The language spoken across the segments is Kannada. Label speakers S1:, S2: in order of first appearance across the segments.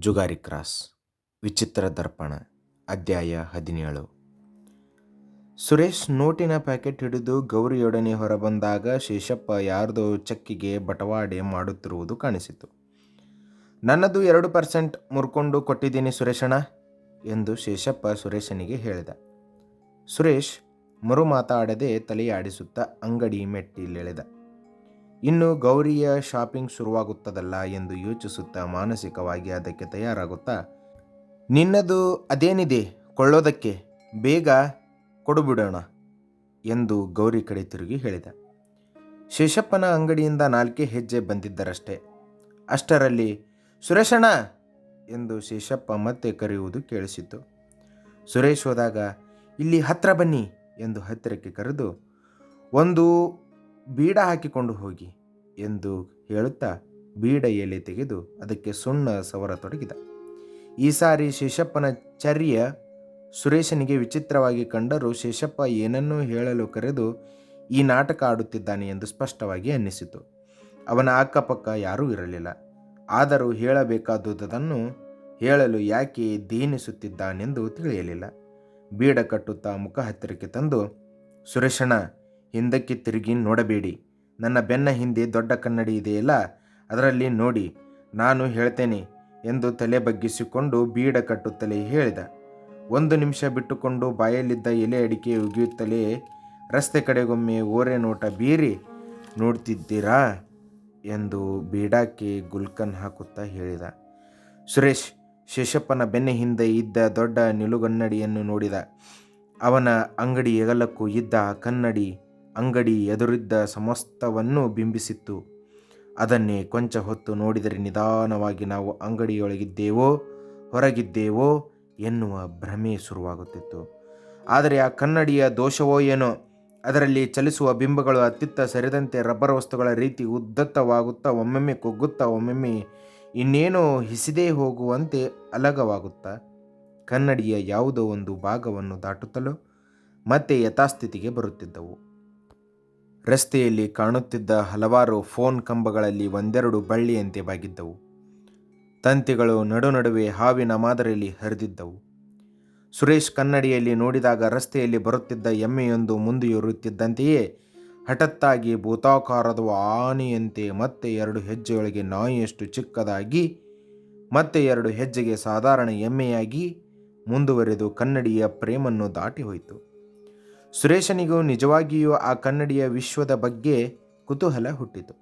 S1: ಜುಗಾರಿ ಕ್ರಾಸ್, ವಿಚಿತ್ರ ದರ್ಪಣ, ಅಧ್ಯಾಯ ಹದಿನೇಳು. ಸುರೇಶ್ ನೋಟಿನ ಪ್ಯಾಕೆಟ್ ಹಿಡಿದು ಗೌರಿಯೊಡನೆ ಹೊರಬಂದಾಗ ಶೇಷಪ್ಪ ಯಾರ್ದೋ ಚೆಕ್ಕಿಗೆ ಬಟವಾಡೆ ಮಾಡುತ್ತಿರುವುದು ಕಾಣಿಸಿತು. ನನ್ನದು ಎರಡು ಪರ್ಸೆಂಟ್ ಮುರ್ಕೊಂಡು ಕೊಟ್ಟಿದ್ದೀನಿ ಸುರೇಶಣ್ಣ ಎಂದು ಶೇಷಪ್ಪ ಸುರೇಶನಿಗೆ ಹೇಳಿದ. ಸುರೇಶ್ ಮರು ಮಾತಾಡದೆ ತಲೆಯಾಡಿಸುತ್ತಾ ಅಂಗಡಿ ಮೆಟ್ಟಿಲೆಳೆದ. ಇನ್ನು ಗೌರಿಯ ಶಾಪಿಂಗ್ ಶುರುವಾಗುತ್ತದಲ್ಲ ಎಂದು ಯೋಚಿಸುತ್ತಾ ಮಾನಸಿಕವಾಗಿ ಅದಕ್ಕೆ ತಯಾರಾಗುತ್ತಾ, ನಿನ್ನದು ಅದೇನಿದೆ? ಕೊಳ್ಳೋದಕ್ಕೆ ಬೇಗ ಕೊಡುಬಿಡೋಣ ಎಂದು ಗೌರಿ ಕಡೆ ತಿರುಗಿ ಹೇಳಿದ. ಶೇಷಪ್ಪನ ಅಂಗಡಿಯಿಂದ ನಾಲ್ಕೇ ಹೆಜ್ಜೆ ಬಂದಿದ್ದರಷ್ಟೇ. ಅಷ್ಟರಲ್ಲಿ, ಸುರೇಶಣ್ಣ! ಎಂದು ಶೇಷಪ್ಪ ಮತ್ತೆ ಕರೆಯುವುದು ಕೇಳಿಸಿತು ಸುರೇಶ್ ಹೋದಾಗ, ಇಲ್ಲಿ ಹತ್ತಿರ ಬನ್ನಿ! ಎಂದು ಹತ್ತಿರಕ್ಕೆ ಕರೆದು, ಒಂದು ಬೀಡ ಹಾಕಿಕೊಂಡು ಹೋಗಿ. ಎಂದು ಹೇಳುತ್ತಾ ಬೀಡ ಎಲೆ ತೆಗೆದು ಅದಕ್ಕೆ ಸುಣ್ಣ ಸವರ ತೊಡಗಿದ. ಈ ಸಾರಿ ಶೇಷಪ್ಪನ ಚರ್ಯ ಸುರೇಶನಿಗೆ ವಿಚಿತ್ರವಾಗಿ ಕಂಡರೂ ಶೇಷಪ್ಪ ಏನನ್ನೂ ಹೇಳಲು ಕರೆದು ಈ ನಾಟಕ ಆಡುತ್ತಿದ್ದಾನೆ ಎಂದು ಸ್ಪಷ್ಟವಾಗಿ ಅನ್ನಿಸಿತು. ಅವನ ಅಕ್ಕಪಕ್ಕ ಯಾರೂ ಇರಲಿಲ್ಲ. ಆದರೂ ಹೇಳಬೇಕಾದುದನ್ನು ಹೇಳಲು ಯಾಕೆ ದೇನಿಸುತ್ತಿದ್ದಾನೆಂದು ತಿಳಿಯಲಿಲ್ಲ. ಬೀಡ ಕಟ್ಟುತ್ತಾ ಮುಖ ಹತ್ತಿರಕ್ಕೆ ತಂದು ಸುರೇಶನ ಹಿಂದಕ್ಕೆ ತಿರುಗಿ ನೋಡಬೇಡಿ. ನನ್ನ ಬೆನ್ನ ಹಿಂದೆ ದೊಡ್ಡ ಕನ್ನಡಿ ಇದೆಯಲ್ಲ, ಅದರಲ್ಲಿ ನೋಡಿ, ನಾನು ಹೇಳ್ತೇನೆ ಎಂದು ತಲೆ ಬಗ್ಗಿಸಿಕೊಂಡು ಬೀಡ ಕಟ್ಟುತ್ತಲೇ ಹೇಳಿದ. ಒಂದು ನಿಮಿಷ ಬಿಟ್ಟುಕೊಂಡು ಬಾಯಲ್ಲಿದ್ದ ಎಲೆ ಅಡಿಕೆ ಉಗಿಯುತ್ತಲೇ ರಸ್ತೆ ಕಡೆಗೊಮ್ಮೆ ಓರೆ ನೋಟ ಬೀರಿ, ನೋಡ್ತಿದ್ದೀರಾ ಎಂದು ಬೀಡಾಕ್ಕೆ ಗುಲ್ಕನ್ ಹಾಕುತ್ತಾ ಹೇಳಿದ. ಸುರೇಶ್ ಶೇಷಪ್ಪನ ಬೆನ್ನ ಹಿಂದೆ ಇದ್ದ ದೊಡ್ಡ ನಿಲುಗನ್ನಡಿಯನ್ನು ನೋಡಿದ. ಅವನ ಅಂಗಡಿ ಎಗಲಕ್ಕೂ ಇದ್ದ ಕನ್ನಡಿ ಅಂಗಡಿ ಎದುರಿದ್ದ ಸಮಸ್ತವನ್ನು ಬಿಂಬಿಸಿತ್ತು. ಅದನ್ನೇ ಕೊಂಚ ಹೊತ್ತು ನೋಡಿದರೆ ನಿಧಾನವಾಗಿ ನಾವು ಅಂಗಡಿಯೊಳಗಿದ್ದೇವೋ, ಹೊರಗಿದ್ದೇವೋ ಎನ್ನುವ ಭ್ರಮೆ ಶುರುವಾಗುತ್ತಿತ್ತು. ಆದರೆ ಆ ಕನ್ನಡಿಯ ದೋಷವೋ ಏನೋ, ಅದರಲ್ಲಿ ಚಲಿಸುವ ಬಿಂಬಗಳು ಅತ್ತಿತ್ತ ಸರಿದಂತೆ ರಬ್ಬರ್ ವಸ್ತುಗಳ ರೀತಿ ಉದ್ದತ್ತವಾಗುತ್ತಾ ಒಮ್ಮೊಮ್ಮೆ ಕುಗ್ಗುತ್ತಾ ಒಮ್ಮೊಮ್ಮೆ ಇನ್ನೇನೋ ಹಿಸಿದೇ ಹೋಗುವಂತೆ ಅಲಗವಾಗುತ್ತಾ, ಕನ್ನಡಿಯ ಯಾವುದೋ ಒಂದು ಭಾಗವನ್ನು ದಾಟುತ್ತಲೋ, ಮತ್ತೆ ಯಥಾಸ್ಥಿತಿಗೆ ಬರುತ್ತಿದ್ದವು. ರಸ್ತೆಯಲ್ಲಿ ಕಾಣುತ್ತಿದ್ದ ಹಲವಾರು ಫೋನ್ ಕಂಬಗಳಲ್ಲಿ ಒಂದೆರಡು ಬಳ್ಳಿಯಂತೆ ಬಾಗಿದ್ದವು. ತಂತಿಗಳು ನಡುನಡುವೆ ಹಾವಿನ ಮಾದರಿಯಲ್ಲಿ ಹರಿದಿದ್ದವು. ಸುರೇಶ್ ಕನ್ನಡಿಯಲ್ಲಿ ನೋಡಿದಾಗ ರಸ್ತೆಯಲ್ಲಿ ಬರುತ್ತಿದ್ದ ಎಮ್ಮೆಯೊಂದು ಮುಂದೆಯುರುತ್ತಿದ್ದಂತೆಯೇ ಹಠತ್ತಾಗಿ ಭೂತಾಕಾರದ ಆನೆಯಂತೆ ಮತ್ತೆ ಎರಡು ಹೆಜ್ಜೆಯೊಳಗೆ ನಾಯಿಯಷ್ಟು ಚಿಕ್ಕದಾಗಿ, ಮತ್ತೆ ಎರಡು ಹೆಜ್ಜೆಗೆ ಸಾಧಾರಣ ಎಮ್ಮೆಯಾಗಿ ಮುಂದುವರೆದು ಕನ್ನಡಿಯ ಪ್ರೇಮನ್ನು ದಾಟಿ ಹೋಯಿತು. ಸುರೇಶನಿಗೂ ನಿಜವಾಗಿಯೂ ಆ ಕನ್ನಡಿಯ ವಿಶ್ವದ ಬಗ್ಗೆ ಕುತೂಹಲ ಹುಟ್ಟಿತು.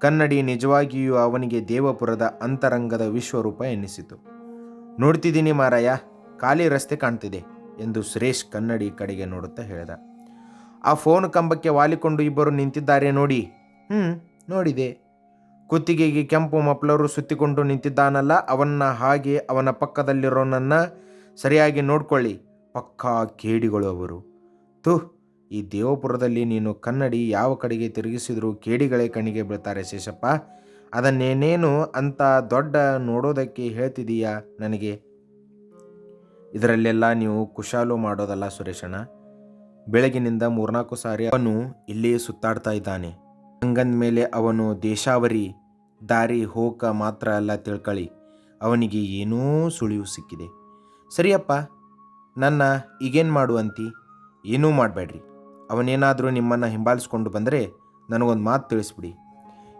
S1: ಕನ್ನಡಿ ನಿಜವಾಗಿಯೂ ಅವನಿಗೆ ದೇವಪುರದ ಅಂತರಂಗದ ವಿಶ್ವರೂಪ ಎನ್ನಿಸಿತು. ನೋಡ್ತಿದ್ದೀನಿ ಮಾರಾಯ, ಖಾಲಿ ರಸ್ತೆ ಕಾಣ್ತಿದೆ ಎಂದು ಸುರೇಶ್ ಕನ್ನಡಿ ಕಡೆಗೆ ನೋಡುತ್ತಾ ಹೇಳಿದ. ಆ ಫೋನ್ ಕಂಬಕ್ಕೆ ವಾಲಿಕೊಂಡು ಇಬ್ಬರು ನಿಂತಿದ್ದಾರೆ ನೋಡಿ. ಹ್ಞೂ ನೋಡಿದೆ. ಕುತ್ತಿಗೆಗೆ ಕೆಂಪು ಮಪ್ಲರು ಸುತ್ತಿಕೊಂಡು ನಿಂತಿದ್ದಾನಲ್ಲ, ಅವನ್ನ ಹಾಗೆ ಅವನ ಪಕ್ಕದಲ್ಲಿರೋನನ್ನ ಸರಿಯಾಗಿ ನೋಡ್ಕೊಳ್ಳಿ. ಪಕ್ಕಾ ಕೇಡಿಗಳು ಅವರು. ತು ಈ ದೇವಪುರದಲ್ಲಿ ನೀನು ಕನ್ನಡಿ ಯಾವ ಕಡೆಗೆ ತಿರುಗಿಸಿದರೂ ಕೇಡಿಗಳೇ ಕಣ್ಣಿಗೆ ಬೀಳ್ತಾರೆ ಶೇಷಪ್ಪ. ಅದನ್ನೇನೇನು ಅಂತ ದೊಡ್ಡ ನೋಡೋದಕ್ಕೆ ಹೇಳ್ತಿದೀಯಾ ನನಗೆ? ಇದರಲ್ಲೆಲ್ಲ ನೀವು ಕುಶಾಲು ಮಾಡೋದಲ್ಲ ಸುರೇಶಣ್ಣ. ಬೆಳಗಿನಿಂದ ಮೂರ್ನಾಲ್ಕು ಸಾರಿ ಅವನು ಇಲ್ಲಿಯೇ ಸುತ್ತಾಡ್ತಾ ಇದ್ದಾನೆ. ಹಂಗಂದ ಮೇಲೆ ಅವನು ದೇಶಾವರಿ, ದಾರಿ, ಹೋಕ ಮಾತ್ರ ಅಲ್ಲ ತಿಳ್ಕೊಳ್ಳಿ ಅವನಿಗೆ ಏನೂ ಸುಳಿವು ಸಿಕ್ಕಿದೆ. ಸರಿಯಪ್ಪ, ನನ್ನ ಈಗೇನು ಮಾಡುವಂತಿ ಏನೂ ಮಾಡಬೇಡ್ರಿ. ಅವನೇನಾದರೂ ನಿಮ್ಮನ್ನು ಹಿಂಬಾಲಿಸ್ಕೊಂಡು ಬಂದರೆ ನನಗೊಂದು ಮಾತು ತಿಳಿಸ್ಬಿಡಿ.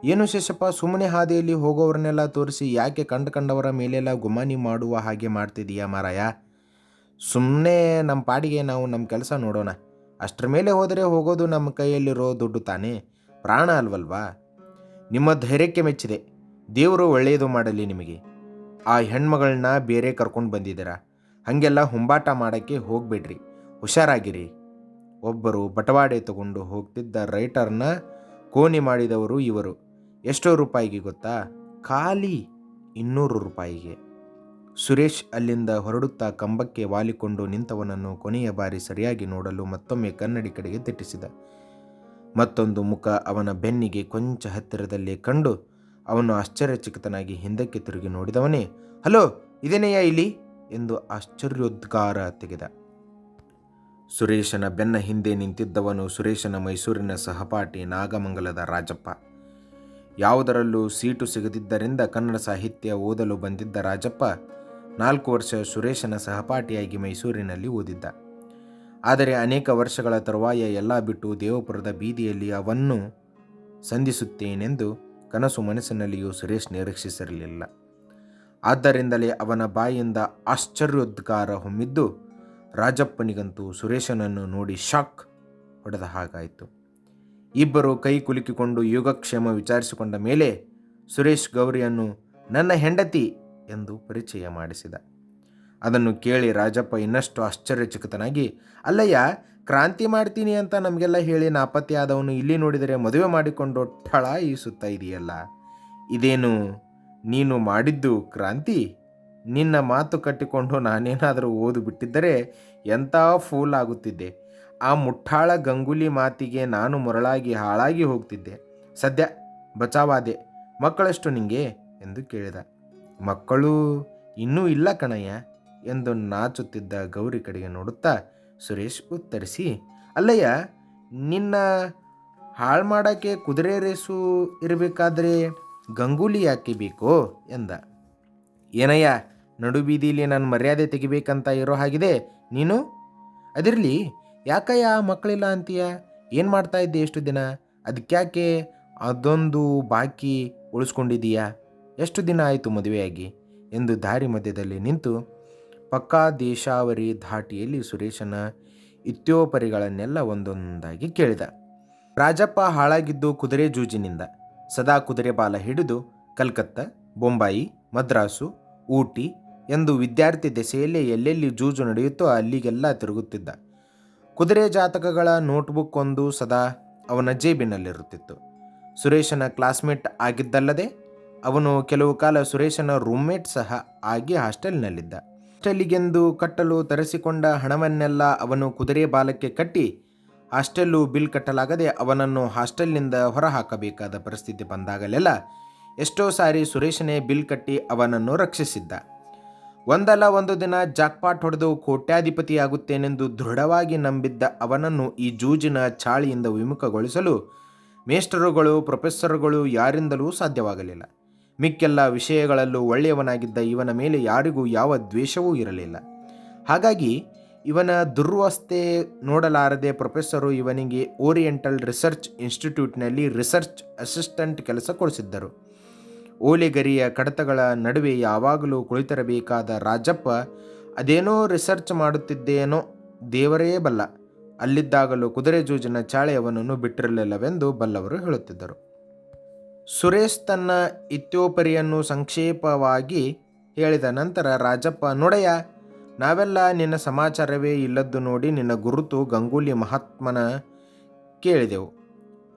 S1: ಏನು ಶೇಷಪ್ಪ ಸುಮ್ಮನೆ ಹಾದಿಯಲ್ಲಿ ಹೋಗೋವ್ರನ್ನೆಲ್ಲ ತೋರಿಸಿ ಯಾಕೆ ಕಂಡು ಕಂಡವರ ಮೇಲೆಲ್ಲ ಗುಮಾನಿ ಮಾಡುವ ಹಾಗೆ ಮಾಡ್ತಿದೀಯಾ ಮಾರಾಯ? ಸುಮ್ಮನೆ ನಮ್ಮ ಪಾಡಿಗೆ ನಾವು ನಮ್ಮ ಕೆಲಸ ನೋಡೋಣ. ಅಷ್ಟರ ಮೇಲೆ ಹೋದರೆ ಹೋಗೋದು ನಮ್ಮ ಕೈಯಲ್ಲಿರೋ ದುಡ್ಡು ತಾನೇ? ಪ್ರಾಣ ಅಲ್ವಲ್ವಾ? ನಿಮ್ಮ ಧೈರ್ಯಕ್ಕೆ ಮೆಚ್ಚಿದೆ. ದೇವರು ಒಳ್ಳೆಯದು ಮಾಡಲಿ ನಿಮಗೆ. ಆ ಹೆಣ್ಮಗಳನ್ನ ಬೇರೆ ಕರ್ಕೊಂಡು ಬಂದಿದ್ದೀರಾ? ಹಾಗೆಲ್ಲ ಹುಂಬಾಟ ಮಾಡೋಕ್ಕೆ ಹೋಗಬೇಡ್ರಿ. ಹುಷಾರಾಗಿರಿ. ಒಬ್ಬರು ಬಟವಾಡೆ ತಗೊಂಡು ಹೋಗ್ತಿದ್ದ ರೈಟರ್ನ ಕೋಣೆ ಮಾಡಿದವರು ಇವರು. ಎಷ್ಟೋ ರೂಪಾಯಿಗೆ ಗೊತ್ತಾ? ಖಾಲಿ ಇನ್ನೂರು ರೂಪಾಯಿಗೆ. ಸುರೇಶ್ ಅಲ್ಲಿಂದ ಹೊರಡುತ್ತಾ ಕಂಬಕ್ಕೆ ವಾಲಿಕೊಂಡು ನಿಂತವನನ್ನು ಕೊನೆಯ ಬಾರಿ ಸರಿಯಾಗಿ ನೋಡಲು ಮತ್ತೊಮ್ಮೆ ಕನ್ನಡಿ ಕಡೆಗೆ ತಿಟ್ಟಿಸಿದ. ಮತ್ತೊಂದು ಮುಖ ಅವನ ಬೆನ್ನಿಗೆ ಕೊಂಚ ಹತ್ತಿರದಲ್ಲಿ ಕಂಡು ಅವನು ಆಶ್ಚರ್ಯಚಕಿತನಾಗಿ ಹಿಂದಕ್ಕೆ ತಿರುಗಿ ನೋಡಿದವನೇ, ಹಲೋ ಇದೇನೆಯಾ ಇಲ್ಲಿ? ಎಂದು ಆಶ್ಚರ್ಯೋದ್ಗಾರ ತೆಗೆದ. ಸುರೇಶನ ಬೆನ್ನ ಹಿಂದೆ ನಿಂತಿದ್ದವನು ಸುರೇಶನ ಮೈಸೂರಿನ ಸಹಪಾಠಿ ನಾಗಮಂಗಲದ ರಾಜಪ್ಪ. ಯಾವುದರಲ್ಲೂ ಸೀಟು ಸಿಗದಿದ್ದರಿಂದ ಕನ್ನಡ ಸಾಹಿತ್ಯ ಓದಲು ಬಂದಿದ್ದ ರಾಜಪ್ಪ ನಾಲ್ಕು ವರ್ಷ ಸುರೇಶನ ಸಹಪಾಠಿಯಾಗಿ ಮೈಸೂರಿನಲ್ಲಿ ಓದಿದ್ದ. ಆದರೆ ಅನೇಕ ವರ್ಷಗಳ ತರುವಾಯ ಎಲ್ಲ ಬಿಟ್ಟು ದೇವಪುರದ ಬೀದಿಯಲ್ಲಿ ಅವನ್ನು ಸಂಧಿಸುತ್ತೇನೆಂದು ಕನಸು ಮನಸ್ಸಿನಲ್ಲಿಯೂ ಸುರೇಶ್ ನಿರೀಕ್ಷಿಸಿರಲಿಲ್ಲ. ಆದ್ದರಿಂದಲೇ ಅವನ ಬಾಯಿಂದ ಆಶ್ಚರ್ಯೋದ್ಗಾರ ಹೊಮ್ಮಿದ್ದು ರಾಜಪ್ಪನಿಗಂತೂ ಸುರೇಶನನ್ನು ನೋಡಿ ಶಾಕ್ ಹೊಡೆದ ಹಾಗಾಯಿತು. ಇಬ್ಬರು ಕೈ ಕುಲುಕಿಕೊಂಡು ಯೋಗಕ್ಷೇಮ ವಿಚಾರಿಸಿಕೊಂಡ ಮೇಲೆ ಸುರೇಶ್ ಗೌರಿಯನ್ನು ನನ್ನ ಹೆಂಡತಿ ಎಂದು ಪರಿಚಯ ಮಾಡಿಸಿದ. ಅದನ್ನು ಕೇಳಿ ರಾಜಪ್ಪ ಇನ್ನಷ್ಟು ಆಶ್ಚರ್ಯಚಕಿತನಾಗಿ, ಅಲ್ಲಯ್ಯ, ಕ್ರಾಂತಿ ಮಾಡ್ತೀನಿ ಅಂತ ನಮಗೆಲ್ಲ ಹೇಳಿ ನಾಪತ್ತೆ ಆದವನು ಇಲ್ಲಿ ನೋಡಿದರೆ ಮದುವೆ ಮಾಡಿಕೊಂಡು ಠಳ ಇದೆಯಲ್ಲ? ಇದೇನು, ನೀನು ಮಾಡಿದ್ದು ಕ್ರಾಂತಿ? ನಿನ್ನ ಮಾತು ಕಟ್ಟಿಕೊಂಡು ನಾನೇನಾದರೂ ಓದುಬಿಟ್ಟಿದ್ದರೆ ಎಂಥ ಫೂಲ್ ಆಗುತ್ತಿದ್ದೆ. ಆ ಮುಠಾಳ ಗಂಗುಲಿ ಮಾತಿಗೆ ನಾನು ಮರಳಾಗಿ ಹಾಳಾಗಿ ಹೋಗ್ತಿದ್ದೆ. ಸದ್ಯ ಬಚಾವಾದೆ, ಮಕ್ಕಳಷ್ಟು ನಿಂಗೆ? ಎಂದು ಕೇಳಿದ. ಮಕ್ಕಳು ಇನ್ನೂ ಇಲ್ಲ ಕಣಯ್ಯ, ಎಂದು ನಾಚುತ್ತಿದ್ದ ಗೌರಿ ಕಡೆಗೆ ನೋಡುತ್ತಾ ಸುರೇಶ್ ಉತ್ತರಿಸಿ, ಅಲ್ಲಯ್ಯ, ನಿನ್ನ ಹಾಳು ಮಾಡೋಕ್ಕೆ ಕುದುರೆ ರೇಸು ಇರಬೇಕಾದ್ರೆ ಗಂಗೂಲಿ ಯಾಕೆ ಬೇಕೋ? ಎಂದ. ಏನಯ್ಯ ನಡು ಬೀದಿಲಿ ನಾನು ಮರ್ಯಾದೆ ತೆಗಿಬೇಕಂತ ಇರೋ ಹಾಗಿದೆ. ನೀನು? ಅದಿರಲಿ, ಯಾಕಯ್ಯ ಮಕ್ಕಳಿಲ್ಲ ಅಂತೀಯ? ಏನು ಮಾಡ್ತಾ ಇದ್ದೆ ಎಷ್ಟು ದಿನ? ಅದಕ್ಯಾಕೆ ಅದೊಂದು ಬಾಕಿ ಉಳಿಸ್ಕೊಂಡಿದೀಯಾ ಎಷ್ಟು ದಿನ ಆಯಿತು ಮದುವೆಯಾಗಿ? ಎಂದು ದಾರಿ ಮಧ್ಯದಲ್ಲಿ ನಿಂತು ಪಕ್ಕಾ ದೇಶಾವರಿ ಧಾಟಿಯಲ್ಲಿ ಸುರೇಶನ ಇತ್ಯೋಪರಿಗಳನ್ನೆಲ್ಲ ಒಂದೊಂದಾಗಿ ಕೇಳಿದ. ರಾಜಪ್ಪ ಹಾಳಾಗಿದ್ದು ಕುದುರೆ ಜೂಜಿನಿಂದ. ಸದಾ ಕುದುರೆ ಬಾಲ ಹಿಡಿದು ಕಲ್ಕತ್ತಾ, ಬೊಂಬಾಯಿ, ಮದ್ರಾಸು, ಊಟಿ ಎಂದು ವಿದ್ಯಾರ್ಥಿ ದೆಸೆಯಲ್ಲೇ ಎಲ್ಲೆಲ್ಲಿ ಜೂಜು ನಡೆಯುತ್ತೋ ಅಲ್ಲಿಗೆಲ್ಲ ತಿರುಗುತ್ತಿದ್ದ. ಕುದುರೆ ಜಾತಕಗಳ ನೋಟ್ಬುಕ್ ಒಂದು ಸದಾ ಅವನ ಜೇಬಿನಲ್ಲಿರುತ್ತಿತ್ತು. ಸುರೇಶನ ಕ್ಲಾಸ್ಮೇಟ್ ಆಗಿದ್ದಲ್ಲದೆ, ಅವನು ಕೆಲವು ಕಾಲ ಸುರೇಶನ ರೂಮ್ಮೇಟ್ ಸಹ ಆಗಿ ಹಾಸ್ಟೆಲ್ನಲ್ಲಿದ್ದ. ಹಾಸ್ಟೆಲಿಗೆಂದು ಕಟ್ಟಲು ತರಿಸಿಕೊಂಡ ಹಣವನ್ನೆಲ್ಲ ಅವನು ಕುದುರೆ ಬಾಲಕ್ಕೆ ಕಟ್ಟಿ, ಹಾಸ್ಟೆಲ್ಲು ಬಿಲ್ ಕಟ್ಟಲಾಗದೆ ಅವನನ್ನು ಹಾಸ್ಟೆಲ್ನಿಂದ ಹೊರಹಾಕಬೇಕಾದ ಪರಿಸ್ಥಿತಿ ಬಂದಾಗಲೆಲ್ಲ ಎಷ್ಟೋ ಸಾರಿ ಸುರೇಶನೇ ಬಿಲ್ ಕಟ್ಟಿ ಅವನನ್ನು ರಕ್ಷಿಸಿದ್ದ. ಒಂದಲ್ಲ ಒಂದು ದಿನ ಜಾಕ್ಪಾಟ್ ಹೊಡೆದು ಕೋಟ್ಯಾಧಿಪತಿಯಾಗುತ್ತೇನೆಂದು ದೃಢವಾಗಿ ನಂಬಿದ್ದ ಅವನನ್ನು ಈ ಜೂಜಿನ ಚಾಳಿಯಿಂದ ವಿಮುಖಗೊಳಿಸಲು ಮೇಸ್ಟರುಗಳು ಪ್ರೊಫೆಸರುಗಳು ಯಾರಿಂದಲೂ ಸಾಧ್ಯವಾಗಲಿಲ್ಲ. ಮಿಕ್ಕೆಲ್ಲ ವಿಷಯಗಳಲ್ಲೂ ಒಳ್ಳೆಯವನಾಗಿದ್ದ ಇವನ ಮೇಲೆ ಯಾರಿಗೂ ಯಾವ ದ್ವೇಷವೂ ಇರಲಿಲ್ಲ. ಹಾಗಾಗಿ ಇವನ ದುರ್ವಸ್ಥೆ ನೋಡಲಾರದೆ ಪ್ರೊಫೆಸರು ಇವನಿಗೆ ಓರಿಯೆಂಟಲ್ ರಿಸರ್ಚ್ ಇನ್ಸ್ಟಿಟ್ಯೂಟ್ನಲ್ಲಿ ರಿಸರ್ಚ್ ಅಸಿಸ್ಟೆಂಟ್ ಕೆಲಸ ಕೊಡಿಸಿದ್ದರು. ಓಲೆಗರಿಯ ಕಡತಗಳ ನಡುವೆ ಯಾವಾಗಲೂ ಕುಳಿತಿರಬೇಕಾದ ರಾಜಪ್ಪ, ಅದೇನೋ ರಿಸರ್ಚ್ ಮಾಡುತ್ತಿದ್ದೇನೋ, ದೇವರೇ ಬಲ್ಲ. ಅಲ್ಲಿದ್ದಾಗಲೂ ಕುದುರೆ ಜೂಜಿನ ಚಾಳೆ ಅವನನ್ನು ಬಿಟ್ಟಿರಲಿಲ್ಲವೆಂದು ಬಲ್ಲವರು ಹೇಳುತ್ತಿದ್ದರು. ಸುರೇಶ್ ತನ್ನ ಇತ್ಯೋಪರಿಯನ್ನು ಸಂಕ್ಷೇಪವಾಗಿ ಹೇಳಿದ ನಂತರ ರಾಜಪ್ಪ, ನೋಡಯ್ಯ, ನಾವೆಲ್ಲ ನಿನ್ನ ಸಮಾಚಾರವೇ ಇಲ್ಲದ್ದು ನೋಡಿ ನಿನ್ನ ಗುರುತು ಗಂಗೂಲಿ ಮಹಾತ್ಮನ ಕೇಳಿದೆವು.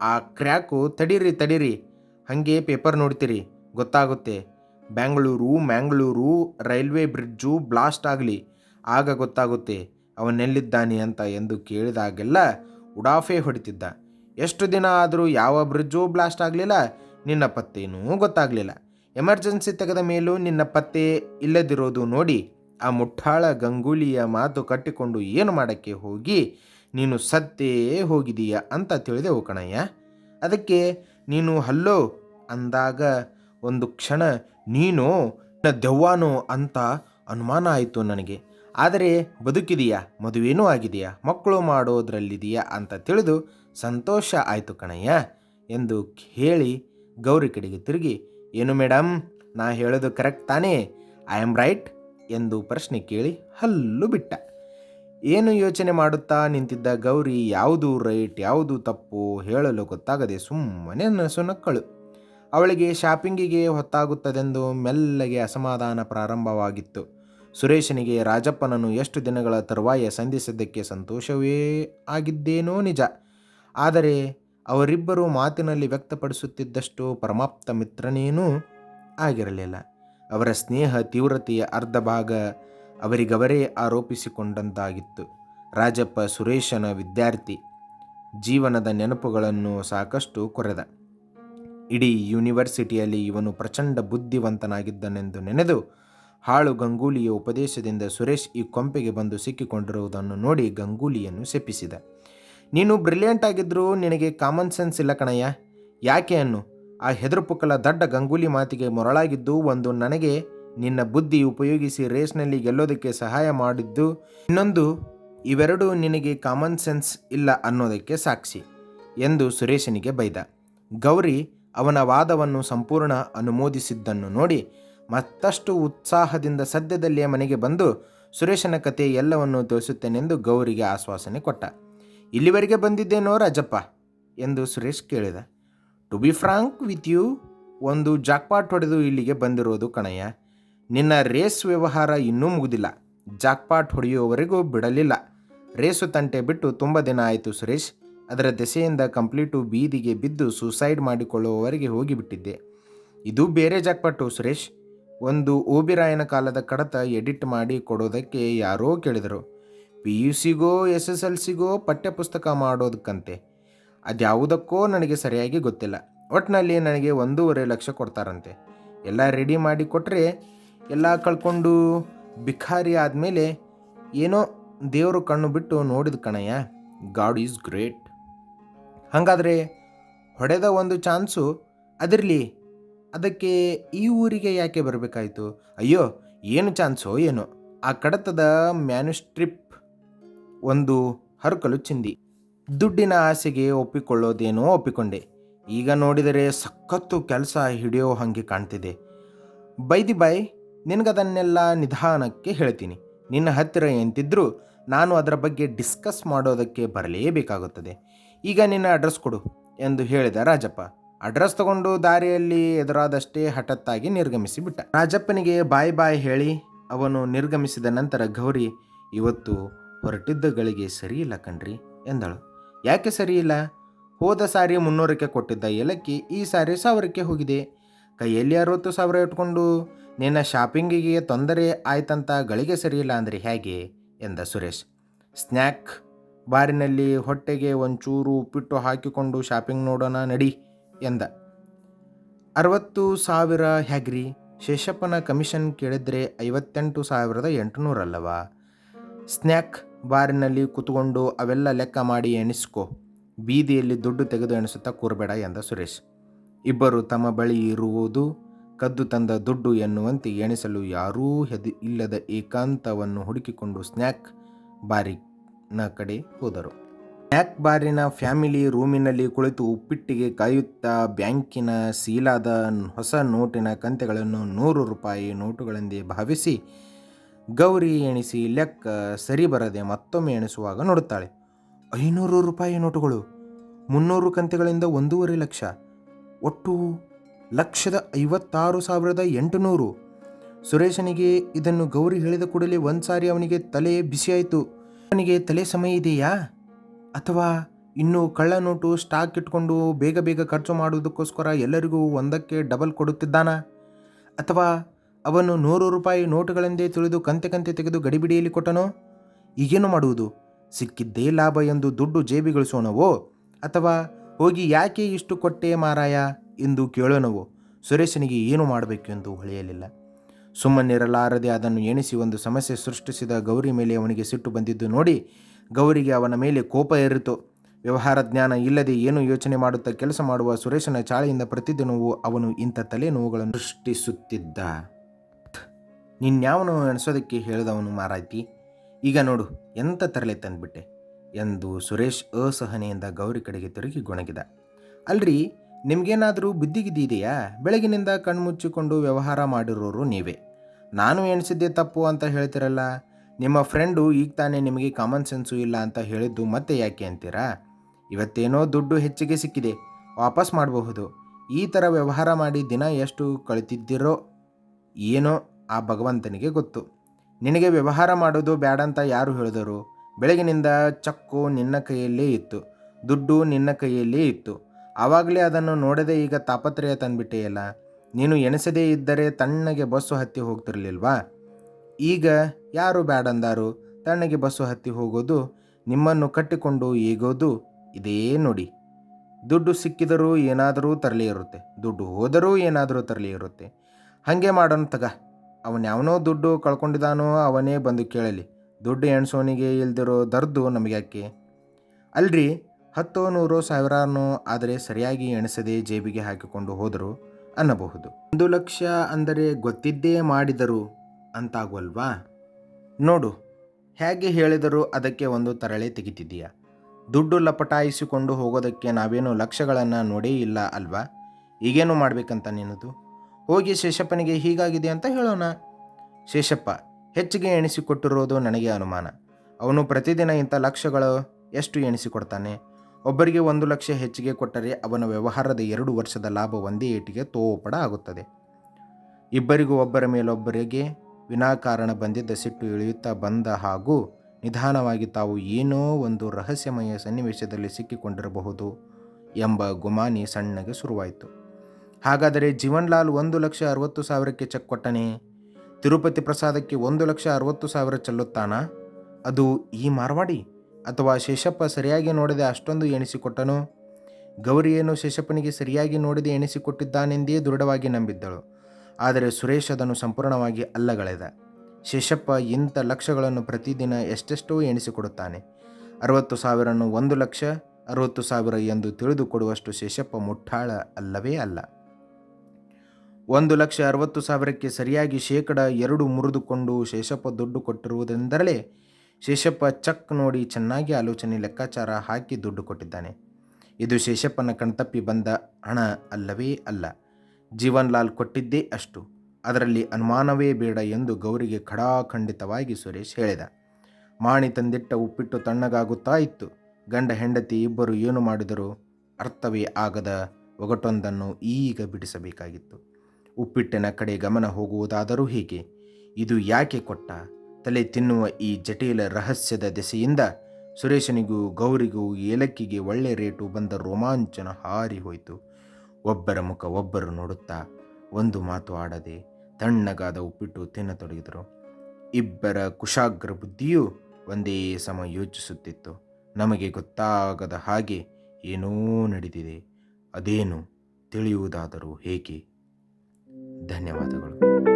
S1: ಆ ಕ್ರ್ಯಾಕು ತಡೀರಿ ತಡೀರಿ. ಹಾಗೆ ಪೇಪರ್ ನೋಡ್ತೀರಿ. ಗೊತ್ತಾಗುತ್ತೆ. Bangalore Mangalore, railway bridge blast ಆಗಲಿ. ಆಗ ಗೊತ್ತಾಗುತ್ತೆ ಅವನೆಲ್ಲಿದ್ದಾನೆ ಅಂತ ಎಂದು ಕೇಳಿದಾಗೆಲ್ಲ ಉಡಾಫೆ ಹೊಡಿತಿದ್ದ. ಎಷ್ಟು ದಿನ ಆದರೂ ಯಾವ ಬ್ರಿಡ್ಜು ಬ್ಲಾಸ್ಟ್ ಆಗಲಿಲ್ಲ, ನಿನ್ನ ಪತ್ತೇನೂ ಗೊತ್ತಾಗಲಿಲ್ಲ. ಎಮರ್ಜೆನ್ಸಿ ತೆಗೆದ ಮೇಲೂ ನಿನ್ನ ಪತ್ತೆ ಇಲ್ಲದಿರೋದು ನೋಡಿ, ಆ ಮುಠಾಳ ಗಂಗೂಲಿಯ ಮಾತು ಕಟ್ಟಿಕೊಂಡು ಏನು ಮಾಡೋಕ್ಕೆ ಹೋಗಿ, ನೀನು ಸತ್ತೇ ಹೋಗಿದೀಯ ಅಂತ ತಿಳಿದೆವು ಕಣಯ್ಯ ಅದಕ್ಕೆ ನೀನು ಹಲ್ಲೋ ಅಂದಾಗ ಒಂದು ಕ್ಷಣ ನೀನು ದೆವ್ವಾನು ಅಂತ ಅನುಮಾನ ಆಯಿತು ನನಗೆ. ಆದರೆ ಬದುಕಿದೆಯಾ? ಮದುವೆನೂ ಆಗಿದೆಯಾ? ಮಕ್ಕಳು ಮಾಡೋದ್ರಲ್ಲಿದೆಯಾ? ಅಂತ ತಿಳಿದು ಸಂತೋಷ ಆಯಿತು ಕಣಯ್ಯ ಎಂದು ಹೇಳಿ ಗೌರಿ ಕಡೆಗೆ ತಿರುಗಿ, ಏನು ಮೇಡಮ್ ನಾ ಹೇಳೋದು ಕರೆಕ್ಟ್ ತಾನೇ? I am right? ಎಂದು ಪ್ರಶ್ನೆ ಕೇಳಿ ಹಲ್ಲು ಬಿಟ್ಟ. ಏನು ಯೋಚನೆ ಮಾಡುತ್ತಾ ನಿಂತಿದ್ದ ಗೌರಿ? ಯಾವುದು ರೈಟ್, ಯಾವುದು ತಪ್ಪು? ಹೇಳಲು ಗೊತ್ತಾಗದೆ ಸುಮ್ಮನೆ ನಸು ನಕ್ಕಳು. ಅವಳಿಗೆ ಶಾಪಿಂಗಿಗೆ ಹೊತ್ತಾಗುತ್ತದೆಂದು ಮೆಲ್ಲಗೆ ಅಸಮಾಧಾನ ಪ್ರಾರಂಭವಾಗಿತ್ತು. ಸುರೇಶನಿಗೆ, ರಾಜಪ್ಪನನ್ನು ಎಷ್ಟು ದಿನಗಳ ತರುವಾಯ ಸಂಧಿಸಿದ್ದಕ್ಕೆ ಸಂತೋಷವೇ ಆಗಿದ್ದೇನೋ ನಿಜ. ಆದರೆ ಅವರಿಬ್ಬರು ಮಾತಿನಲ್ಲಿ ವ್ಯಕ್ತಪಡಿಸುತ್ತಿದ್ದಷ್ಟು ಪರಮಾಪ್ತ ಮಿತ್ರನೇನೂ ಆಗಿರಲಿಲ್ಲ. ಅವರ ಸ್ನೇಹ ತೀವ್ರತೆಯ ಅರ್ಧ ಭಾಗ ಅವರಿಗವರೇ ಆರೋಪಿಸಿಕೊಂಡಂತಾಗಿತ್ತು. ರಾಜಪ್ಪ, ಸುರೇಶನ ವಿದ್ಯಾರ್ಥಿ, ಜೀವನದ ನೆನಪುಗಳನ್ನು ಸಾಕಷ್ಟು ಕೊರೆದ. ಇಡೀ ಯೂನಿವರ್ಸಿಟಿಯಲ್ಲಿ ಇವನು ಪ್ರಚಂಡ ಬುದ್ಧಿವಂತನಾಗಿದ್ದನೆಂದು ನೆನೆದು ಹಾಳು ಗಂಗೂಲಿಯ ಉಪದೇಶದಿಂದ ಸುರೇಶ್ ಈ ಕೊಂಪೆಗೆ ಬಂದು ಸಿಕ್ಕಿಕೊಂಡಿರುವುದನ್ನು ನೋಡಿ ಗಂಗೂಲಿಯನ್ನು ಶಪಿಸಿದ. ನೀನು ಬ್ರಿಲಿಯಂಟ್ ಆಗಿದ್ದರೂ ನಿನಗೆ ಕಾಮನ್ ಸೆನ್ಸ್ ಇಲ್ಲ ಕಣಯ್ಯ. ಯಾಕೆ ಅನ್ನು? ಆ ಹೆದರುಪುಕ್ಕಲ ದಡ್ಡ ಗಂಗೂಲಿ ಮಾತಿಗೆ ಮೊರಳಾಗಿದ್ದು ಒಂದು ನನಗೆ ನಿನ್ನ ಬುದ್ಧಿ ಉಪಯೋಗಿಸಿ ರೇಸ್ನಲ್ಲಿ ಗೆಲ್ಲೋದಕ್ಕೆ ಸಹಾಯ ಮಾಡಿದ್ದು. ಇನ್ನೊಂದು, ಇವೆರಡೂ ನಿನಗೆ ಕಾಮನ್ ಸೆನ್ಸ್ ಇಲ್ಲ ಅನ್ನೋದಕ್ಕೆ ಸಾಕ್ಷಿ ಎಂದು ಸುರೇಶನಿಗೆ ಬೈದ. ಗೌರಿ ಅವನ ವಾದವನ್ನು ಸಂಪೂರ್ಣ ಅನುಮೋದಿಸಿದ್ದನ್ನು ನೋಡಿ ಮತ್ತಷ್ಟು ಉತ್ಸಾಹದಿಂದ ಸದ್ಯದಲ್ಲಿಯೇ ಮನೆಗೆ ಬಂದು ಸುರೇಶನ ಕತೆ ಎಲ್ಲವನ್ನೂ ತಿಳಿಸುತ್ತೇನೆಂದು ಗೌರಿಗೆ ಆಶ್ವಾಸನೆ ಕೊಟ್ಟ. ಇಲ್ಲಿವರೆಗೆ ಬಂದಿದ್ದೇನೋ ರಾಜಪ್ಪ ಎಂದು ಸುರೇಶ್ ಕೇಳಿದ. To be frank with you ಒಂದು ಜಾಕ್ಪಾಟ್ ಹೊಡೆದು ಇಲ್ಲಿಗೆ ಬಂದಿರೋದು ಕಣಯ್ಯ. ನಿನ್ನ ರೇಸ್ ವ್ಯವಹಾರ ಇನ್ನೂ ಮುಗಿದಿಲ್ಲ. ಜಾಕ್ಪಾಟ್ ಹೊಡೆಯುವವರೆಗೂ ಬಿಡಲಿಲ್ಲ. ರೇಸು ತಂಟೆ ಬಿಟ್ಟು ತುಂಬ ದಿನ ಆಯಿತು ಸುರೇಶ್. ಅದರ ದೆಸೆಯಿಂದ ಕಂಪ್ಲೀಟು ಬೀದಿಗೆ ಬಿದ್ದು ಸೂಸೈಡ್ ಮಾಡಿಕೊಳ್ಳುವವರೆಗೆ ಹೋಗಿಬಿಟ್ಟಿದ್ದೆ. ಇದು ಬೇರೆ ಜಾಕ್ಪಟ್ಟು ಸುರೇಶ್. ಒಂದು ಓಬಿರಾಯನ ಕಾಲದ ಕಡತ ಎಡಿಟ್ ಮಾಡಿ ಕೊಡೋದಕ್ಕೆ ಯಾರೋ ಕೇಳಿದರು. ಪಿ ಯು ಸಿಗೋ, ಎಸ್ ಎಸ್ ಎಲ್ ಸಿಗೋ ಪಠ್ಯಪುಸ್ತಕ ಮಾಡೋದಕ್ಕಂತೆ. ಅದ್ಯಾವುದಕ್ಕೋ ನನಗೆ ಸರಿಯಾಗಿ ಗೊತ್ತಿಲ್ಲ. ಒಟ್ಟಿನಲ್ಲಿ ನನಗೆ ಒಂದೂವರೆ ಲಕ್ಷ ಕೊಡ್ತಾರಂತೆ. ಎಲ್ಲ ರೆಡಿ ಮಾಡಿ ಕೊಟ್ಟರೆ ಎಲ್ಲ ಕಳ್ಕೊಂಡು ಬಿಖಾರಿ ಆದಮೇಲೆ ಏನೋ ದೇವರು ಕಣ್ಣು ಬಿಟ್ಟು ನೋಡಿದ ಕಣಯ್ಯ. God is great. ಹಾಗಾದರೆ ಹೊಡೆದ ಒಂದು ಚಾನ್ಸು ಅದಿರಲಿ. ಅದಕ್ಕೆ ಈ ಊರಿಗೆ ಯಾಕೆ ಬರಬೇಕಾಯಿತು? ಅಯ್ಯೋ, ಏನು ಚಾನ್ಸೋ ಏನೋ? ಆ ಕಡತದ ಮ್ಯಾನುಸ್ಟ್ರಿಪ್ ಒಂದು ಹರಕಲು ಚಿಂದಿ. ದುಡ್ಡಿನ ಆಸೆಗೆ ಒಪ್ಪಿಕೊಳ್ಳೋದೇನೋ ಒಪ್ಪಿಕೊಂಡೆ. ಈಗ ನೋಡಿದರೆ ಸಖತ್ತು ಕೆಲಸ ಹಿಡಿಯೋ ಹಾಗೆ ಕಾಣ್ತಿದೆ. ಬೈದಿ ಬಾಯ್ ನಿನಗದನ್ನೆಲ್ಲ ನಿಧಾನಕ್ಕೆ ಹೇಳ್ತೀನಿ. ನಿನ್ನ ಹತ್ತಿರ ಎಂತಿದ್ರೂ ನಾನು ಅದರ ಬಗ್ಗೆ ಡಿಸ್ಕಸ್ ಮಾಡೋದಕ್ಕೆ ಬರಲೇಬೇಕಾಗುತ್ತದೆ. ಈಗ ನಿನ್ನ ಅಡ್ರೆಸ್ ಕೊಡು ಎಂದು ಹೇಳಿದ ರಾಜಪ್ಪ. ಅಡ್ರೆಸ್ ತಗೊಂಡು ದಾರಿಯಲ್ಲಿ ಎದುರಾದಷ್ಟೇ ಹಠತ್ತಾಗಿ ನಿರ್ಗಮಿಸಿ ಬಿಟ್ಟ. ರಾಜಪ್ಪನಿಗೆ ಬಾಯ್ ಬಾಯ್ ಹೇಳಿ ಅವನು ನಿರ್ಗಮಿಸಿದ ನಂತರ ಗೌರಿ, ಇವತ್ತು ಹೊರಟಿದ್ದ ಗಳಿಗೆ ಸರಿಯಿಲ್ಲ ಕಣ್ರಿ ಎಂದಳು. ಯಾಕೆ ಸರಿಯಿಲ್ಲ ಹೋದ ಸಾರಿ ಮುನ್ನೂರಕ್ಕೆ ಕೊಟ್ಟಿದ್ದ ಏಲಕ್ಕಿ ಈ ಸಾರಿ ಸಾವಿರಕ್ಕೆ ಹೋಗಿದೆ. ಕೈಯಲ್ಲಿ ಅರವತ್ತು ಸಾವಿರ ಇಟ್ಕೊಂಡು ನಿನ್ನ ಶಾಪಿಂಗಿಗೆ ತೊಂದರೆ ಆಯ್ತಂತ ಗಳಿಗೆ ಸರಿಯಿಲ್ಲ ಅಂದರೆ ಹೇಗೆ? ಎಂದ ಸುರೇಶ್. ಸ್ನ್ಯಾಕ್ ಬಾರಿನಲ್ಲಿ ಹೊಟ್ಟೆಗೆ ಒಂಚೂರು ಉಪ್ಪಿಟ್ಟು ಹಾಕಿಕೊಂಡು ಶಾಪಿಂಗ್ ನೋಡೋಣ ನಡಿ ಎಂದ. ಅರವತ್ತು ಸಾವಿರ ಹ್ಯಾಗ್ರಿ? ಶೇಷಪ್ಪನ ಕಮಿಷನ್ ಕೇಳಿದ್ರೆ ಐವತ್ತೆಂಟು ಸಾವಿರದ ಎಂಟುನೂರಲ್ಲವಾ ಸ್ನ್ಯಾಕ್ ಬಾರಿನಲ್ಲಿ ಕೂತ್ಕೊಂಡು ಅವೆಲ್ಲ ಲೆಕ್ಕ ಮಾಡಿ ಎಣಿಸ್ಕೊ. ಬೀದಿಯಲ್ಲಿ ದುಡ್ಡು ತೆಗೆದು ಎಣಿಸುತ್ತಾ ಕೂರಬೇಡ ಎಂದ ಸುರೇಶ್. ಇಬ್ಬರು ತಮ್ಮ ಬಳಿ ಇರುವುದು, ಕದ್ದು ತಂದ ದುಡ್ಡು ಎನ್ನುವಂತೆ ಎಣಿಸಲು ಯಾರೂ ಇಲ್ಲದ ಏಕಾಂತವನ್ನು ಹುಡುಕಿಕೊಂಡು ಸ್ನ್ಯಾಕ್ ಬಾರಿನ ಕಡೆ ಹೋದರು. ಸ್ನ್ಯಾಕ್ ಬಾರಿನ ಫ್ಯಾಮಿಲಿ ರೂಮಿನಲ್ಲಿ ಕುಳಿತು ಉಪ್ಪಿಟ್ಟಿಗೆ ಕಾಯುತ್ತಾ ಬ್ಯಾಂಕಿನ ಸೀಲಾದ ಹೊಸ ನೋಟಿನ ಕಂತೆಗಳನ್ನು ನೂರು ರೂಪಾಯಿ ನೋಟುಗಳೆಂದೇ ಭಾವಿಸಿ ಗೌರಿ ಎಣಿಸಿ ಲೆಕ್ಕ ಸರಿ ಬರದೆ ಮತ್ತೊಮ್ಮೆ ಎಣಿಸುವಾಗ ನೋಡುತ್ತಾಳೆ. ಐನೂರು ರೂಪಾಯಿ ನೋಟುಗಳು, ಮುನ್ನೂರು ಕಂತೆಗಳಿಂದ ಒಂದೂವರೆ ಲಕ್ಷ, ಒಟ್ಟು ಲಕ್ಷದ ಐವತ್ತಾರು ಸಾವಿರದ ಎಂಟುನೂರು. ಸುರೇಶನಿಗೆ ಇದನ್ನು ಗೌರಿ ಹೇಳಿದ ಕೂಡಲೇ ಒಂದು ಸಾರಿ ಅವನಿಗೆ ತಲೆ ಬಿಸಿಯಾಯಿತು. ಅವನಿಗೆ ತಲೆ ಸಮಯ ಇದೆಯಾ? ಅಥವಾ ಇನ್ನು ಕಳ್ಳ ನೋಟು ಸ್ಟಾಕ್ ಇಟ್ಕೊಂಡು ಬೇಗ ಬೇಗ ಖರ್ಚು ಮಾಡುವುದಕ್ಕೋಸ್ಕರ ಎಲ್ಲರಿಗೂ ಒಂದಕ್ಕೆ ಡಬಲ್ ಕೊಡುತ್ತಿದ್ದಾನ? ಅಥವಾ ಅವನು ನೂರು ರೂಪಾಯಿ ನೋಟುಗಳೆಂದೇ ತುಳಿದು ಕಂತೆ ಕಂತೆ ತೆಗೆದು ಗಡಿಬಿಡಿಯಲ್ಲಿ ಕೊಟ್ಟನೋ? ಈಗೇನು ಮಾಡುವುದು? ಸಿಕ್ಕಿದ್ದೇ ಲಾಭ ಎಂದು ದುಡ್ಡು ಜೇಬಿಗಳಿಸೋಣವೋ? ಅಥವಾ ಹೋಗಿ ಯಾಕೆ ಇಷ್ಟು ಕೊಟ್ಟೆ ಮಾರಾಯ ಎಂದು ಕೇಳೋಣವೋ? ಸುರೇಶನಿಗೆ ಏನು ಮಾಡಬೇಕು ಎಂದು ಹೊಳೆಯಲಿಲ್ಲ. ಸುಮ್ಮನಿರಲಾರದೆ ಅದನ್ನು ಎಣಿಸಿ ಒಂದು ಸಮಸ್ಯೆ ಸೃಷ್ಟಿಸಿದ ಗೌರಿ ಮೇಲೆ ಅವನಿಗೆ ಸಿಟ್ಟು ಬಂದಿದ್ದು ನೋಡಿ ಗೌರಿಗೆ ಅವನ ಮೇಲೆ ಕೋಪ ಏರಿತು ವ್ಯವಹಾರ ಜ್ಞಾನ ಇಲ್ಲದೆ ಏನು ಯೋಚನೆ ಮಾಡುತ್ತಾ ಕೆಲಸ ಮಾಡುವ ಸುರೇಶನ ಚಾಳಿಯಿಂದ ಪ್ರತಿದಿನವೂ ಅವನು ಇಂಥ ತಲೆನೋವುಗಳನ್ನು ಸೃಷ್ಟಿಸುತ್ತಿದ್ದ. ನಿನ್ಯಾವನು ಎಣಿಸೋದಕ್ಕೆ ಹೇಳಿದವನು ಮಾರಾಯ್ತಿ. ಈಗ ನೋಡು ಎಂಥ ತರಲೆ ತಂದ್ಬಿಟ್ಟೆ? ಎಂದು ಸುರೇಶ್ ಅಸಹನೆಯಿಂದ ಗೌರಿ ಕಡೆಗೆ ತಿರುಗಿ ಗೊಣಗಿದ. ಅಲ್ರಿ ನಿಮಗೇನಾದರೂ ಬಿದ್ದಿಗಿದ್ದಿದೆಯಾ ಬೆಳಗಿನಿಂದ ಕಣ್ಮುಚ್ಚಿಕೊಂಡು ವ್ಯವಹಾರ ಮಾಡಿರೋರು ನೀವೇ. ನಾನು ಎಣಿಸಿದ್ದೆ ತಪ್ಪು ಅಂತ ಹೇಳ್ತಿರಲ್ಲ? ನಿಮ್ಮ ಫ್ರೆಂಡು ಈಗ ತಾನೇ ನಿಮಗೆ ಕಾಮನ್ ಸೆನ್ಸು ಇಲ್ಲ ಅಂತ ಹೇಳಿದ್ದು ಮತ್ತೆ ಯಾಕೆ ಅಂತೀರಾ? ಇವತ್ತೇನೋ ದುಡ್ಡು ಹೆಚ್ಚಿಗೆ ಸಿಕ್ಕಿದೆ. ವಾಪಸ್ ಮಾಡಬಹುದು. ಈ ಥರ ವ್ಯವಹಾರ ಮಾಡಿ ದಿನ ಎಷ್ಟು ಕಳಿತಿದ್ದಿರೋ ಏನೋ ಆ ಭಗವಂತನಿಗೆ ಗೊತ್ತು. ನಿನಗೆ ವ್ಯವಹಾರ ಮಾಡೋದು ಬೇಡ ಅಂತ ಯಾರು ಹೇಳಿದರು? ಬೆಳಗಿನಿಂದ ಚಕ್ಕು ನಿನ್ನ ಕೈಯಲ್ಲೇ ಇತ್ತು. ದುಡ್ಡು ನಿನ್ನ ಕೈಯಲ್ಲೇ ಇತ್ತು. ಆವಾಗಲೇ ಅದನ್ನು ನೋಡದೆ ಈಗ ತಾಪತ್ರಯ ತಂದುಬಿಟ್ಟೆಯಲ್ಲ? ನೀನು ಎಣಿಸದೇ ಇದ್ದರೆ ತಣ್ಣಗೆ ಬಸ್ಸು ಹತ್ತಿ ಹೋಗ್ತಿರ್ಲಿಲ್ವಾ? ಈಗ ಯಾರು ಬ್ಯಾಡಂದಾರು? ತಣ್ಣಗೆ ಬಸ್ಸು ಹತ್ತಿ ಹೋಗೋದು, ನಿಮ್ಮನ್ನು ಕಟ್ಟಿಕೊಂಡು ಈಗೋದು ಇದೇ ನೋಡಿ. ದುಡ್ಡು ಸಿಕ್ಕಿದರೂ ಏನಾದರೂ ತರಲಿ ಇರುತ್ತೆ ದುಡ್ಡು ಹೋದರೂ ಏನಾದರೂ ತರಲಿ ಇರುತ್ತೆ ಹಾಗೆ ಮಾಡೋಣ ತಗ. ಅವನ್ಯಾವನೋ ದುಡ್ಡು ಕಳ್ಕೊಂಡಿದ್ದಾನೋ ಅವನೇ ಬಂದು ಕೇಳಲಿ. ದುಡ್ಡು ಎಣ್ಸೋನಿಗೆ ಇಲ್ದಿರೋ ದರ್ದು ನಮಗ್ಯಾಕೆ? ಅಲ್ರಿ ಹತ್ತೋ ನೂರೋ ಸಾವಿರಾರನೋ ಆದರೆ ಸರಿಯಾಗಿ ಎಣಿಸದೆ ಜೇಬಿಗೆ ಹಾಕಿಕೊಂಡು ಹೋದರು ಅನ್ನಬಹುದು. ಒಂದು ಲಕ್ಷ ಅಂದರೆ ಗೊತ್ತಿದ್ದೇ ಮಾಡಿದರು ಅಂತಾಗಲ್ವಾ? ನೋಡು, ಹೇಗೆ ಹೇಳಿದರೂ ಅದಕ್ಕೆ ಒಂದು ತರಳೆ ತೆಗಿತಿದ್ದೀಯ? ದುಡ್ಡು ಲಪಟಾಯಿಸಿಕೊಂಡು ಹೋಗೋದಕ್ಕೆ ನಾವೇನು ಲಕ್ಷಗಳನ್ನು ನೋಡೇ ಇಲ್ಲ ಅಲ್ವಾ? ಈಗೇನು ಮಾಡಬೇಕಂತ ನಿನ್ನದು? ಹೋಗಿ ಶೇಷಪ್ಪನಿಗೆ ಹೀಗಾಗಿದೆ ಅಂತ ಹೇಳೋಣ. ಶೇಷಪ್ಪ, ಹೆಚ್ಚಿಗೆ ಎಣಿಸಿಕೊಟ್ಟಿರೋದು ನನಗೆ ಅನುಮಾನ. ಅವನು ಪ್ರತಿದಿನ ಇಂಥ ಲಕ್ಷಗಳು ಎಷ್ಟು ಎಣಿಸಿಕೊಡ್ತಾನೆ? ಒಬ್ಬರಿಗೆ ಒಂದು ಲಕ್ಷ ಹೆಚ್ಚಿಗೆ ಕೊಟ್ಟರೆ ಅವನ ವ್ಯವಹಾರದ ಎರಡು ವರ್ಷದ ಲಾಭ ಒಂದೇ ಏಟಿಗೆ ತೋಪಡ ಆಗುತ್ತದೆ. ಇಬ್ಬರಿಗೂ ಒಬ್ಬರ ಮೇಲೊಬ್ಬರಿಗೆ ವಿನಾಕಾರಣ ಬಂದಿದ್ದ ಸಿಟ್ಟು ಇಳಿಯುತ್ತಾ ಬಂದ ಹಾಗೂ ನಿಧಾನವಾಗಿ ತಾವು ಏನೋ ಒಂದು ರಹಸ್ಯಮಯ ಸನ್ನಿವೇಶದಲ್ಲಿ ಸಿಕ್ಕಿಕೊಂಡಿರಬಹುದು ಎಂಬ ಗುಮಾನಿ ಸಣ್ಣಗೆ ಶುರುವಾಯಿತು. ಹಾಗಾದರೆ ಜೀವನ್ಲಾಲ್ ಒಂದು ಲಕ್ಷ ಅರವತ್ತು ಸಾವಿರಕ್ಕೆ ಚೆಕ್ ಕೊಟ್ಟನೆ? ತಿರುಪತಿ ಪ್ರಸಾದಕ್ಕೆ ಒಂದು ಲಕ್ಷ ಅರವತ್ತು ಸಾವಿರ ಚೆಲ್ಲುತ್ತಾನಾ? ಅದು ಈ ಮಾರ್ವಾಡಿ? ಅಥವಾ ಶೇಷಪ್ಪ ಸರಿಯಾಗಿ ನೋಡದೆ ಅಷ್ಟೊಂದು ಎಣಿಸಿಕೊಟ್ಟನು? ಗೌರಿಯನ್ನು ಶೇಷಪ್ಪನಿಗೆ ಸರಿಯಾಗಿ ನೋಡದೆ ಎಣಿಸಿಕೊಟ್ಟಿದ್ದಾನೆಂದೇ ದೃಢವಾಗಿ ನಂಬಿದ್ದಳು. ಆದರೆ ಸುರೇಶ್ ಅದನ್ನು ಸಂಪೂರ್ಣವಾಗಿ ಅಲ್ಲಗಳೆದ. ಶೇಷಪ್ಪ ಇಂಥ ಲಕ್ಷಗಳನ್ನು ಪ್ರತಿದಿನ ಎಷ್ಟೆಷ್ಟೋ ಎಣಿಸಿಕೊಡುತ್ತಾನೆ. ಅರವತ್ತು ಸಾವಿರನ್ನು ಒಂದು ಲಕ್ಷ, ಅರವತ್ತು ಸಾವಿರ ಎಂದು ತಿಳಿದುಕೊಡುವಷ್ಟು ಶೇಷಪ್ಪ ಮುಟ್ಟಾಳ ಅಲ್ಲವೇ ಅಲ್ಲ. ಒಂದು ಲಕ್ಷ ಅರವತ್ತು ಸಾವಿರಕ್ಕೆ ಸರಿಯಾಗಿ ಶೇಕಡ ಎರಡು ಮುರಿದುಕೊಂಡು ಶೇಷಪ್ಪ ದುಡ್ಡು ಕೊಟ್ಟಿರುವುದೆಂದರಲೇ ಶೇಷಪ್ಪ ಚಕ್ ನೋಡಿ ಚೆನ್ನಾಗಿ ಆಲೋಚನೆ ಲೆಕ್ಕಾಚಾರ ಹಾಕಿ ದುಡ್ಡು ಕೊಟ್ಟಿದ್ದಾನೆ. ಇದು ಶೇಷಪ್ಪನ ಕಣ್ತಪ್ಪಿ ಬಂದ ಹಣ ಅಲ್ಲವೇ ಅಲ್ಲ. ಜೀವನ್ಲಾಲ್ ಕೊಟ್ಟಿದ್ದೇ ಅಷ್ಟು. ಅದರಲ್ಲಿ ಅನುಮಾನವೇ ಬೇಡ ಎಂದು ಗೌರಿಗೆ ಖಡಾಖಂಡಿತವಾಗಿ ಸುರೇಶ್ ಹೇಳಿದ. ಮಾಣಿ ತಂದಿಟ್ಟ ಉಪ್ಪಿಟ್ಟು ತಣ್ಣಗಾಗುತ್ತಾ ಇತ್ತು. ಗಂಡ ಹೆಂಡತಿ ಇಬ್ಬರು ಏನು ಮಾಡಿದರೂ ಅರ್ಥವೇ ಆಗದ ಒಗಟೊಂದನ್ನು ಈಗ ಬಿಡಿಸಬೇಕಾಗಿತ್ತು. ಉಪ್ಪಿಟ್ಟಿನ ಕಡೆ ಗಮನ ಹೋಗುವುದಾದರೂ ಹೀಗೆ? ಇದು ಯಾಕೆ ಕೊಟ್ಟ? ತಲೆ ತಿನ್ನುವ ಈ ಜಟಿಲ ರಹಸ್ಯದ ದೆಸೆಯಿಂದ ಸುರೇಶನಿಗೂ ಗೌರಿಗೂ ಏಲಕ್ಕಿಗೆ ಒಳ್ಳೆ ರೇಟು ಬಂದ ರೋಮಾಂಚನ ಹಾರಿ ಹೋಯಿತು. ಒಬ್ಬರ ಮುಖ ಒಬ್ಬರು ನೋಡುತ್ತಾ ಒಂದು ಮಾತು ಆಡದೆ ತಣ್ಣಗಾದ ಉಪ್ಪಿಟ್ಟು ತಿನ್ನತೊಡಗಿದರು. ಇಬ್ಬರ ಕುಶಾಗ್ರ ಬುದ್ಧಿಯು ಒಂದೇ ಸಮ ಯೋಚಿಸುತ್ತಿತ್ತು. ನಮಗೆ ಗೊತ್ತಾಗದ ಹಾಗೆ ಏನೋ ನಡೆದಿದೆ. ಅದೇನು ತಿಳಿಯುವುದಾದರೂ ಹೇಗೆ? ಧನ್ಯವಾದಗಳು.